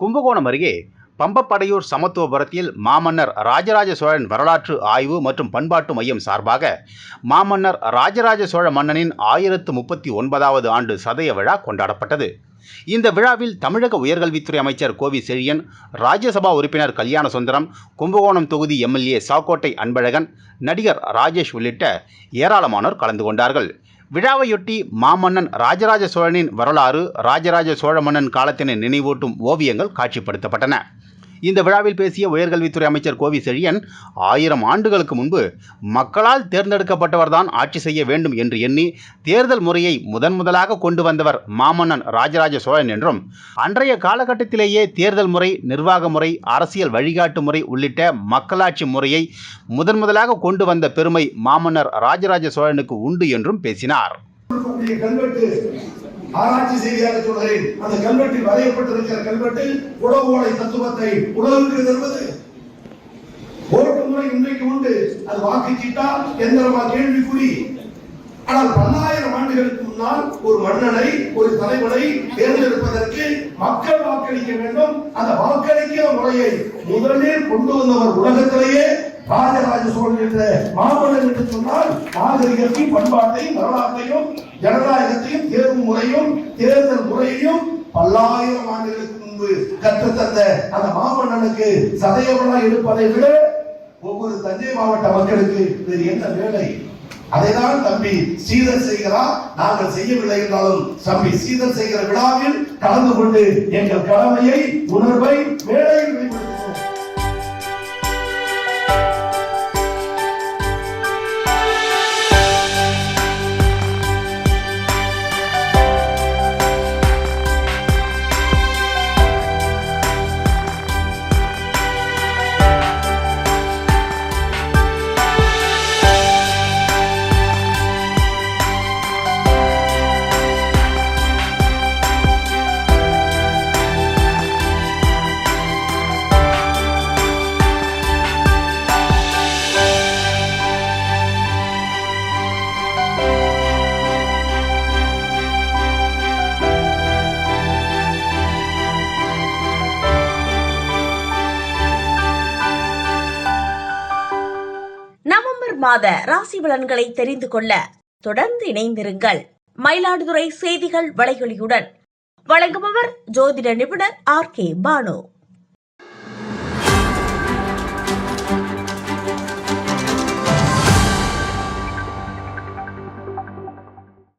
கும்பகோணம் அருகே பம்பப்படையூர் சமத்துவபுரத்தில் மாமன்னர் ராஜராஜ சோழன் வரலாற்று ஆய்வு மற்றும் பண்பாட்டு மையம் சார்பாக மாமன்னர் ராஜராஜ சோழ மன்னனின் ஆயிரத்து முப்பத்தி ஒன்பதாவது ஆண்டு சதய விழா கொண்டாடப்பட்டது. இந்த விழாவில் தமிழக உயர்கல்வித்துறை அமைச்சர் கோவி செழியன் ராஜ்யசபா உறுப்பினர் கல்யாண சுந்தரம் கும்பகோணம் தொகுதி எம்எல்ஏ சாக்கோட்டை அன்பழகன் நடிகர் ராஜேஷ் உள்ளிட்ட ஏராளமானோர் கலந்து கொண்டார்கள். விழாவையொட்டி மாமன்னன் ராஜராஜ சோழனின் வரலாறு ராஜராஜ சோழ மன்னன் காலத்தினை நினைவூட்டும் ஓவியங்கள் காட்சிப்படுத்தப்பட்டன. இந்த விழாவில் பேசிய உயர்கல்வித்துறை அமைச்சர் கோவி செழியன் ஆயிரம் ஆண்டுகளுக்கு முன்பு மக்களால் தேர்ந்தெடுக்கப்பட்டவர்தான் ஆட்சி செய்ய வேண்டும் என்று எண்ணி தேர்தல் முறையை முதன் முதலாக கொண்டு வந்தவர் மாமன்னன் ராஜராஜ சோழன் என்றும் அன்றைய காலகட்டத்திலேயே தேர்தல் முறை நிர்வாக முறை அரசியல் வழிகாட்டு முறை உள்ளிட்ட மக்களாட்சி முறையை முதன் முதலாக கொண்டு வந்த பெருமை மாமன்னர் ராஜராஜ சோழனுக்கு உண்டு என்றும் பேசினார். ஆராய்ச்சி செய்தியாக சொல்கிறேன் அந்த கல்வெட்டில் வரையப்பட்டிருக்கிற கல்வெட்டில் உடவோலை தத்துவத்தை உலகுக்கு என்பது. ஓட்டு முறை இன்றைக்கு உண்டு. அது வாக்கு சீட்டா எந்திரமா கேள்விக்குறி. ஆனால் பல்லாயிரம் ஆண்டுகளுக்கு முன்னால் ஒரு மன்னனை ஒரு தலைவனை தேர்ந்தெடுப்பதற்கு மக்கள் வாக்களிக்க வேண்டும். அந்த வாக்களிக்கிற முறையை முதலில் கொண்டு வந்தவர் உலகத்திலேயே ராஜராஜ சோழன் என்ற மாமன்னன் என்று சொன்னால் நாகரிகத்தையும் பண்பாட்டையும் வரலாற்றையும் ஜனநாயகத்தையும் தேர்வு முறையும் தேர்தல் முறையையும் பல்லாயிரம் ஆண்டுகளுக்கு முன்பு கற்றுத்தந்த அந்த மாமன்னனுக்கு சதயவனா எடுப்பதை விட ஒவ்வொரு தஞ்சை மாவட்ட மக்களுக்கு வேறு என்ன வேலை? அதைதான் தம்பி சீதர் செய்கிறார். நாங்கள் செய்யவில்லை என்றாலும் தம்பி சீதர் செய்கிற விழாவில் கலந்து கொண்டு எங்கள் கடமையை உணர்வை மேடையில் வெளிப்படுத்த மாத ராசி பலன்களை தெரிந்து கொள்ள தொடர்ந்து இணைந்திருங்கள். மயிலாடுதுறை செய்திகள் வலையொலியுடன். வழங்குபவர் ஜோதிட நிபுணர் ஆர் கே பானு.